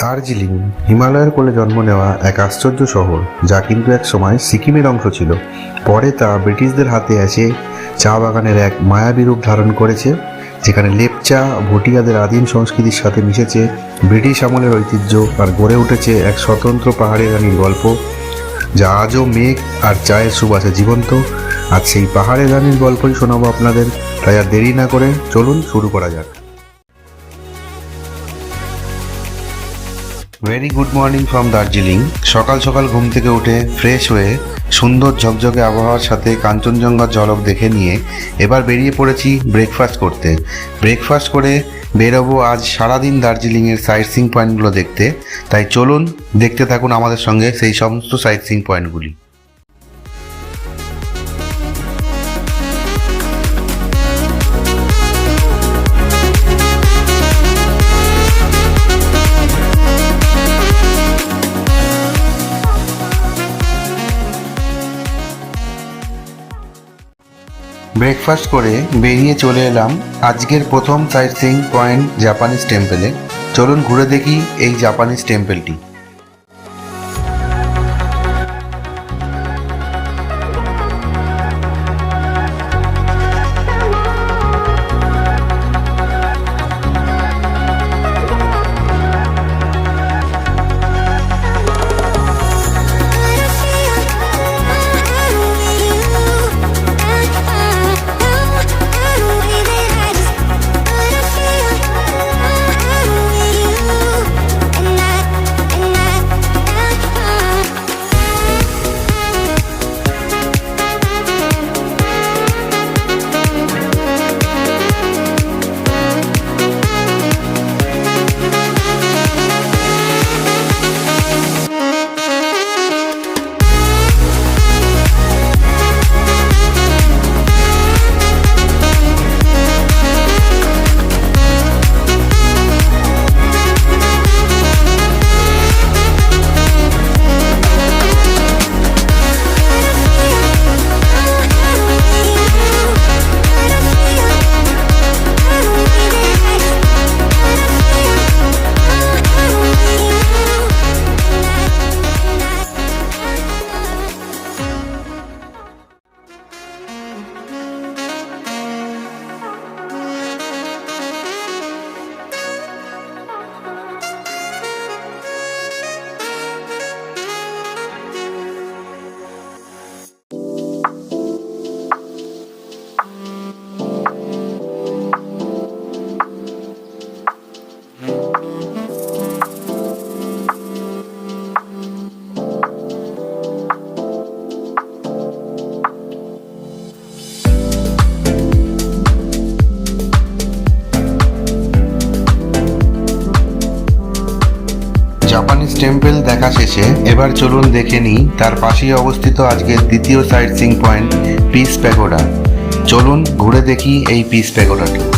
দার্জিলিং হিমালয়ের কোলে জন্ম নেওয়া এক আশ্চর্য শহর, যা কিন্তু এক সময় সিকিমের অংশ ছিল। পরে তা ব্রিটিশদের হাতে এসে চা বাগানের এক মায়াবী রূপ ধারণ করেছে, যেখানে লেপচা, ভুটিয়াদের আদিম সংস্কৃতির সাথে মিশেছে ব্রিটিশ আমলের ঐতিহ্য আর গড়ে উঠেছে এক স্বতন্ত্র পাহাড়ি রানীর গল্প, যা আজও মেঘ আর চায়ের সুবাসে জীবন্ত। আর সেই পাহাড়ের রানীর গল্পই শোনাবো আপনাদের, তাই আর দেরি না করে চলুন শুরু করা যাক। Very good morning from Darjeeling সকাল সকাল ঘুম থেকে উঠে ফ্রেশ হয়ে সুন্দর ঝকঝকে আবহাওয়ার সাথে কাঞ্চনজঙ্ঘার ঝলক দেখে নিয়ে এবার বেরিয়ে পড়েছি ব্রেকফাস্ট করতে। ব্রেকফাস্ট করে বেরোবো আজ সারাদিন দার্জিলিংয়ের সাইট সিং পয়েন্টগুলো দেখতে। তাই চলুন দেখতে থাকুন আমাদের সঙ্গে সেই সমস্ত সাইট সিং পয়েন্টগুলি ব্রেকফাস্ট করে বেরিয়ে চলে এলাম আজকের প্রথম সাইট সিং পয়েন্ট জাপানিজ টেম্পেলে চলুন ঘুরে দেখি এই জাপানিজ টেম্পলটি এবার চলুন দেখে নিই, তার পাশেই অবস্থিত আজকের দ্বিতীয় sightseeing point, peace pagoda. চলুন ঘুরে দেখি এই পিস প্যাগোডাটি।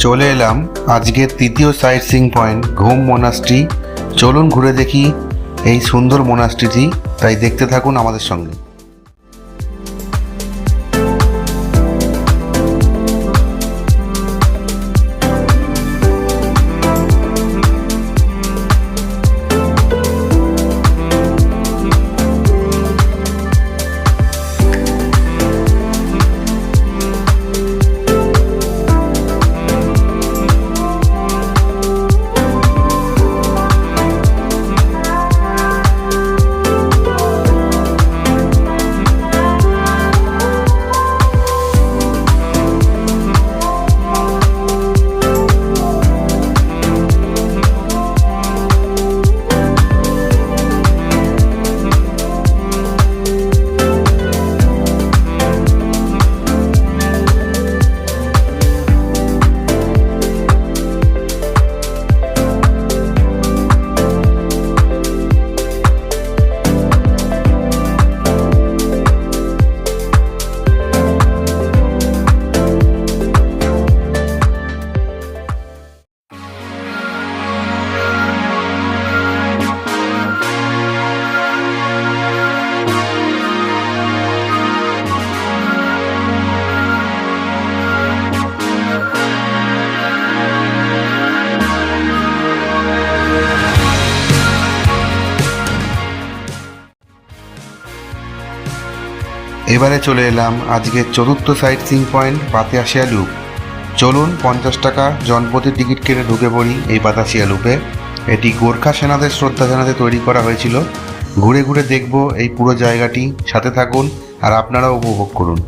চলে এলাম আজকের তৃতীয় সাইট সিং পয়েন্ট ঘুম মোনাস্ট্রি চলুন ঘুরে দেখি এই সুন্দর মোনাস্ট্রিটি তাই দেখতে থাকুন আমাদের সঙ্গে। এবারে চলে এলাম আজকের চতুর্থ sightseeing point Batasia loop চলুন পঞ্চাশ টাকা জনপ্রতি টিকিট কেটে ঢুকে পড়ি এই বাতাসিয়া লুপে এটি গোর্খা সেনাদের শ্রদ্ধা জানাতে তৈরি করা হয়েছিল। ঘুরে ঘুরে দেখব এই পুরো জায়গাটি। সাথে থাকুন আর আপনারাও উপভোগ করুন।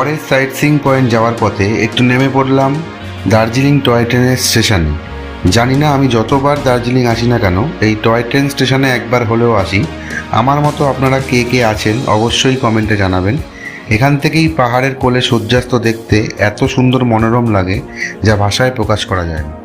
পরের সাইট সিং পয়েন্ট যাওয়ার পথে একটু নেমে পড়লাম দার্জিলিং টয় ট্রেনের স্টেশনে জানি না আমি যতবার দার্জিলিং আসি না কেন, এই টয় ট্রেন স্টেশনে একবার হলেও আসি। আমার মতো আপনারা কে কে আছেন অবশ্যই কমেন্টে জানাবেন। এখান থেকেই পাহাড়ের কোলে সূর্যাস্ত দেখতে এত সুন্দর মনোরম লাগে যা ভাষায় প্রকাশ করা যায়। না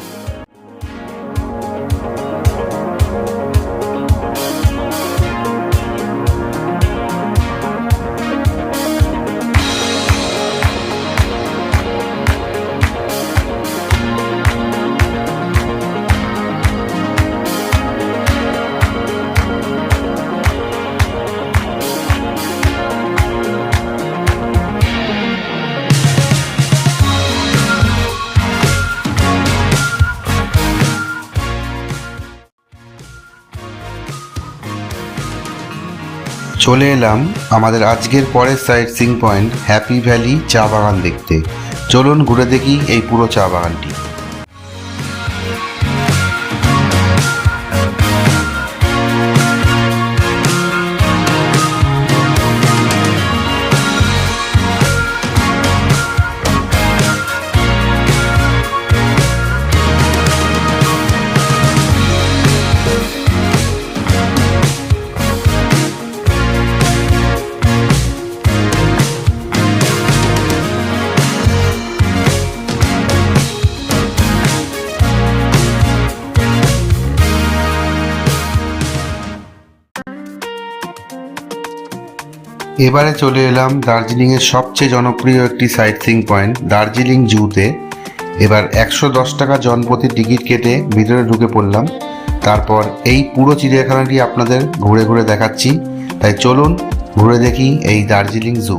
চলে এলাম আমাদের আজকের পরের sightseeing point happy valley চা বাগান দেখতে। চলুন ঘুরে দেখি এই পুরো চা বাগানটি। এবারে চলে এলাম দার্জিলিংয়ের সবচেয়ে জনপ্রিয় একটি সাইট সিং পয়েন্ট দার্জিলিং জুতে। এবার একশো দশ টাকা জনপ্রতি টিকিট কেটে ভিতরে ঢুকে পড়লাম। তারপর এই পুরো চিড়িয়াখানাটি আপনাদের ঘুরে ঘুরে দেখাচ্ছি। তাই চলুন ঘুরে দেখি এই দার্জিলিং জু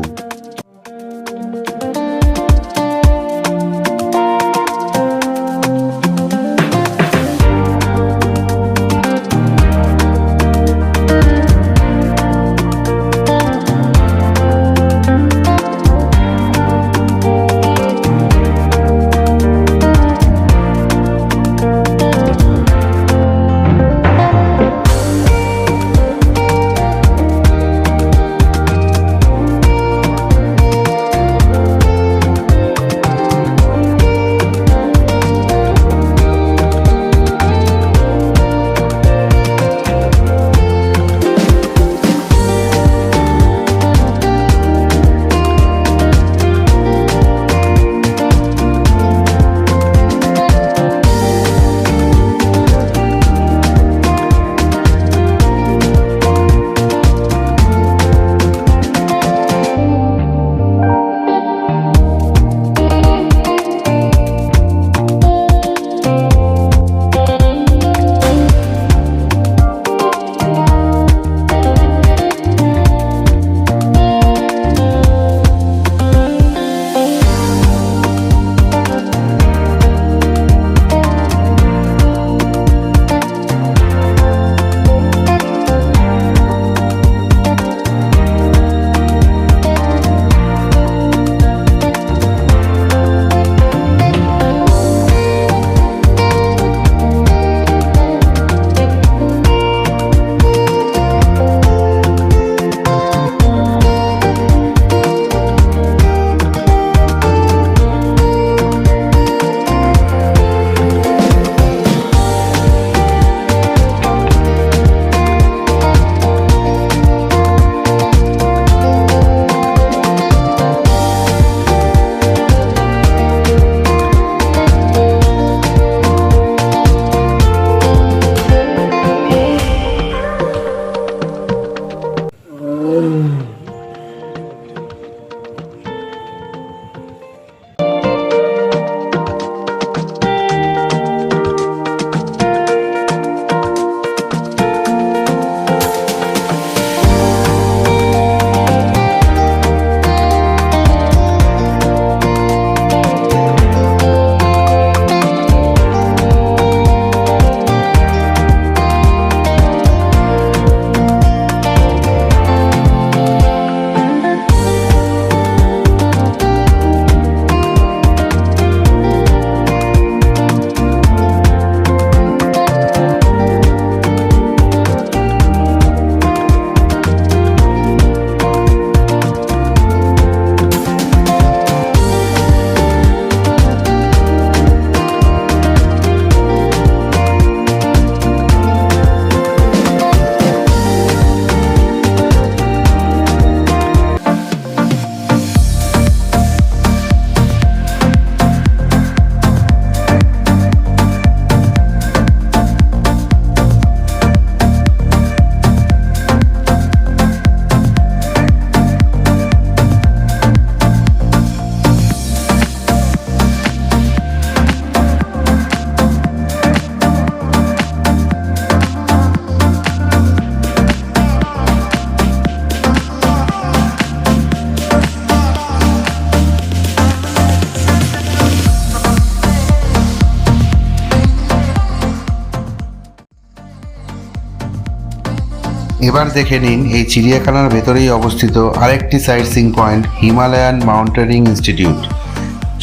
এবার দেখে নিন এই চিড়িয়াখানার ভেতরেই অবস্থিত আরেকটি sightseeing point Himalayan mountaineering institute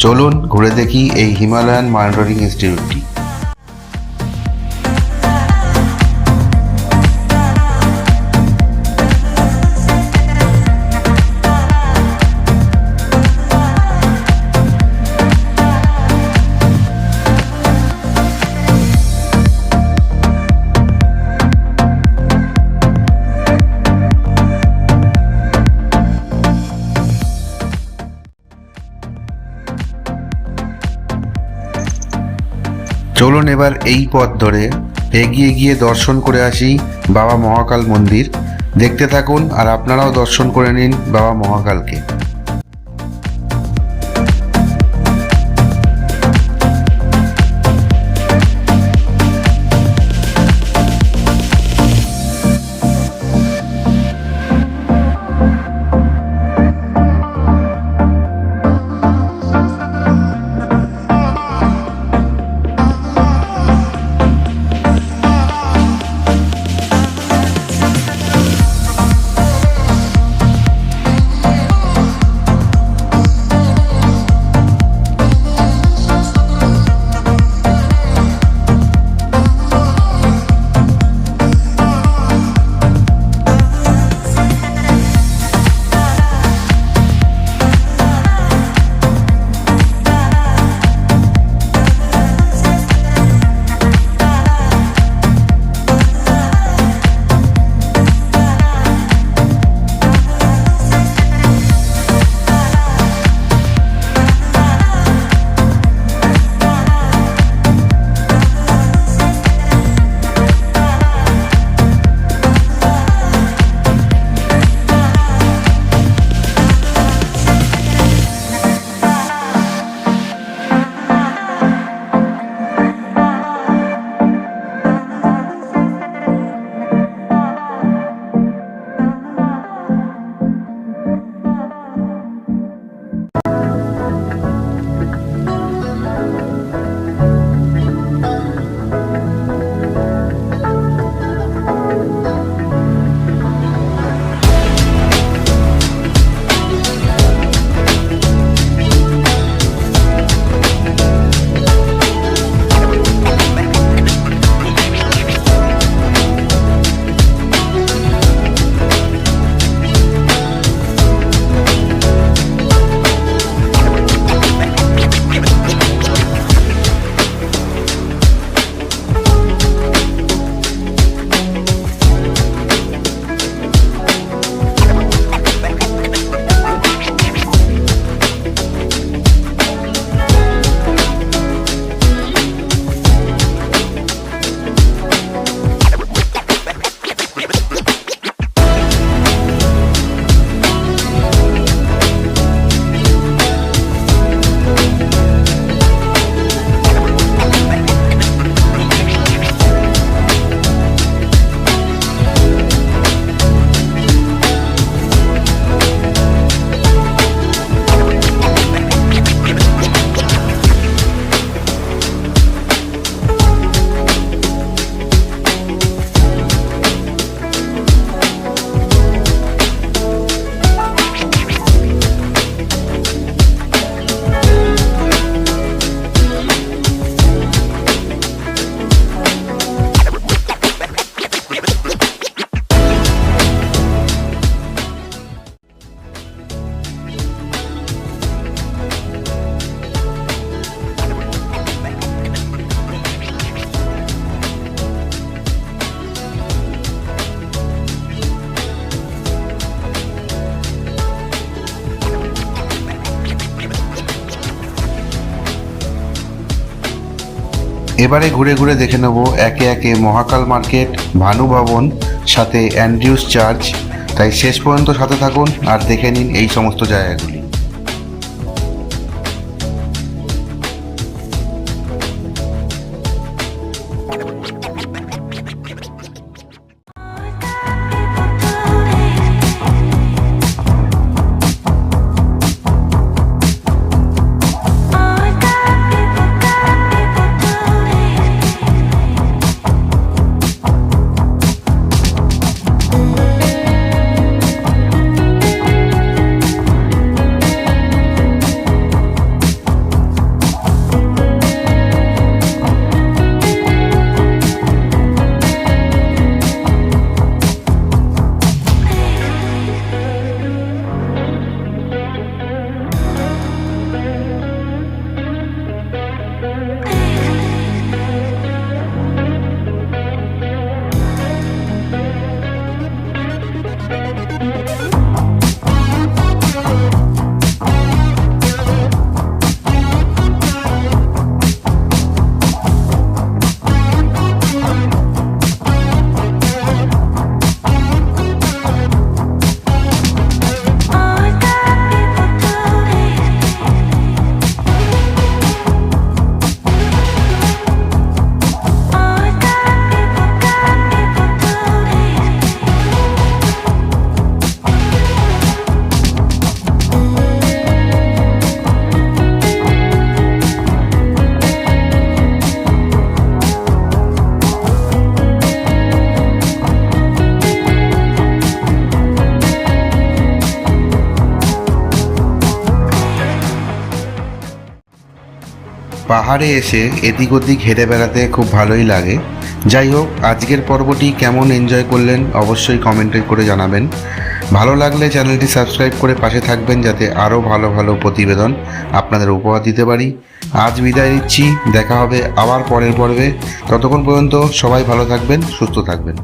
চলুন ঘুরে দেখি এই হিমালয়ান মাউন্টেনিং ইনস্টিটিউটটি চলুন এবার এই পথ ধরে এগিয়ে গিয়ে দর্শন করে আসি বাবা মহাকাল মন্দির। দেখতে থাকুন আর আপনারাও দর্শন করে নিন বাবা মহাকালকে। এবারে ঘুরে ঘুরে দেখে নেব একে একে মহাকাল মার্কেট, ভানু ভবন, সাথে অ্যান্ড্রিউস চার্চ। তাই শেষ পর্যন্ত সাথে থাকুন আর দেখে নিন এই সমস্ত জায়গাগুলি। পাহাড়ে এসে এদিক ওদিক হেঁটে বেড়াতে খুব ভালোই লাগে। যাই হোক, আজকের পর্বটি কেমন এনজয় করলেন অবশ্যই কমেন্টে করে জানাবেন। ভালো লাগলে চ্যানেলটি সাবস্ক্রাইব করে পাশে থাকবেন যাতে আরও ভালো ভালো প্রতিবেদন আপনাদের উপহার দিতে পারি। আজ বিদায় নিচ্ছি, দেখা হবে আবার পরের পর্বে। ততক্ষণ পর্যন্ত সবাই ভালো থাকবেন, সুস্থ থাকবেন।